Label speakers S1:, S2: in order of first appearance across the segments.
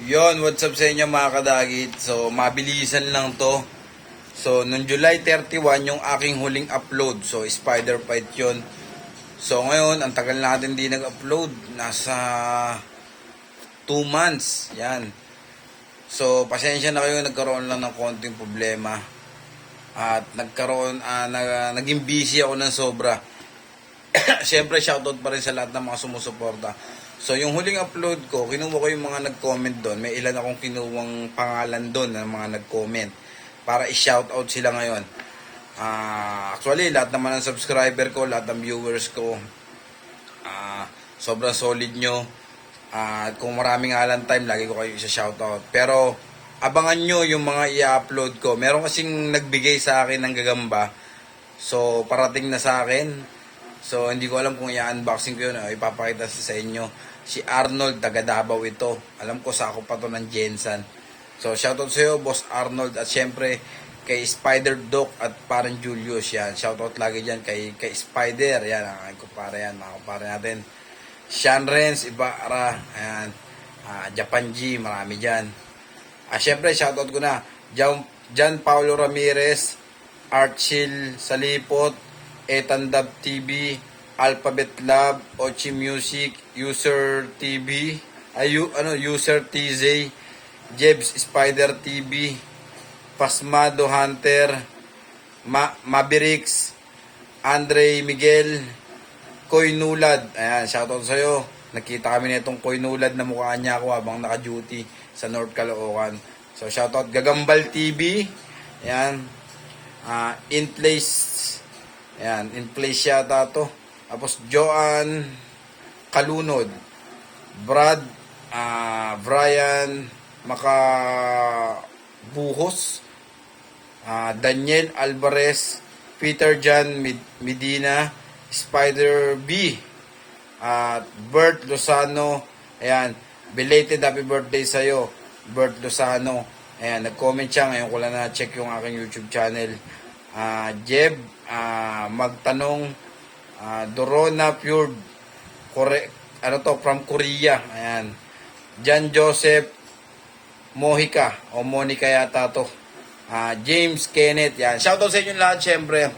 S1: Yon, what's up sa inyo mga kadagit? So, mabilisan lang to. So, nung July 31, yung aking huling upload. So, Spider Fight yon. So, ngayon, ang tagal natin di nag-upload. Nasa 2 months. Yan. So, pasensya na kayo, nagkaroon lang ng konting problema. At nagkaroon, ah, nag, naging busy ako ng sobra. Siyempre, shoutout pa rin sa lahat ng mga sumusuporta. So, yung huling upload ko, kinuha ko yung mga nag-comment doon. May ilan akong kinuwang pangalan doon ng mga nag-comment para i-shoutout sila ngayon. Ah, actually, lahat naman ng subscriber ko, lahat ng viewers ko, ah, sobrang solid nyo. At kung maraming alan time, lagi ko kayo isa-shoutout. Pero, abangan nyo yung mga i-upload ko. Meron kasing nagbigay sa akin ng gagamba. So, parating na sa akin. So, hindi ko alam kung i-unboxing ko yun o ipapakita sa inyo. Si Arnold, taga Davao ito. Alam ko, sako pa to ng Jensen. So, shoutout sa iyo, Boss Arnold. At syempre, kay Spider Doc at parang Julius yan. Shoutout lagi dyan kay, kay Spider. Yan, ang aking kumpare yan, mga kumpare natin. Sean Renz, Ibarra, ayan. Ah, Japan G, marami dyan. Ah, syempre, shoutout ko na. John, John Paulo Ramirez, Archil Salipot, Etandab TV, Alphabet Lab, Ochi Music, User TV, ayu, ano, User TZ, Jebs Spider TV, Pasmado Hunter, Ma Mavericks, Andre Miguel, Koy Nulad. Ayan, shoutout sa'yo. Nakita kami nitong Koy Nulad na mukha niya ako habang naka-duty sa North Caloocan. So, shoutout Gagambal TV. Ayan. Ah, in place. Ayan, in place yata to. Tapos, Joan Kalunod. Brad ah, Brian Makabuhos. Ah, Daniel Alvarez. Peter John Med- Medina. Spider B. At Bert Lozano. Ayan. Belated happy birthday sa'yo. Bert Lozano. Ayan. Nag-comment siya. Ngayon ko lang na-check yung aking YouTube channel. Ah, Jeb. ah, magtanong. ah, Dorona Pure. Kore, ano to? From Korea. Ayan. John Joseph Mohica. O Monica yata to. Ah, James Kenneth. Yan. Shoutout sa inyo lahat, syempre.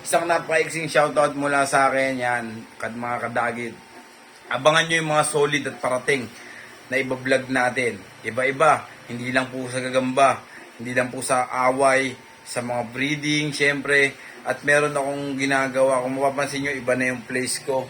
S1: Isang napakaiksing shoutout mula sa akin. Yan. Kad mga kadagit. Abangan nyo yung mga solid at parating na ibablog natin. Iba-iba. Hindi lang po sa gagamba. Hindi lang po sa away. Sa mga breeding, syempre. At meron akong ginagawa. Kung mapapansin nyo, iba na yung place ko.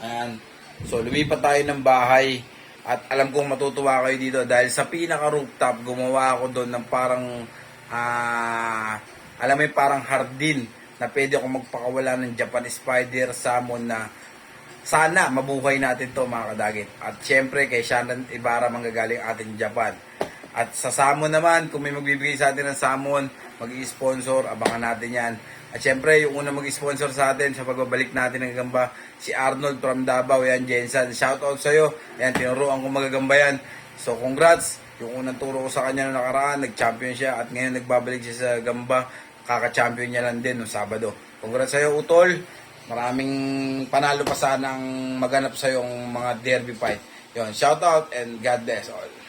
S1: Ayan. So, lumipat tayo ng bahay. At alam kong matutuwa kayo dito dahil sa pinaka-rooftop, gumawa ako doon ng parang, ah, alam mo yung parang hardin na pwede ako magpakawala ng Japan Spider Salmon na sana mabuhay natin to mga kadagit. At syempre kay Shannon Ibarra manggagaling ating Japan. At sa Salmon naman, kung may magbibigay sa atin ng Salmon, mag-i-sponsor, abangan natin yan. At syempre, yung una mag-sponsor sa atin sa pagbabalik natin ng gamba, si Arnold from Davao, yan, Jensen. Shoutout sa'yo. Yan, tinuruan ko magagamba yan. So, congrats. Yung unang turo ko sa kanya noong nakaraan, nag-champion siya at ngayon nagbabalik siya sa gamba. Kaka-champion niya lang din noong Sabado. Congrats sa'yo, Utol. Maraming panalo pa sana ang maganap sa yung mga derby fight. Yon, shoutout and God bless all.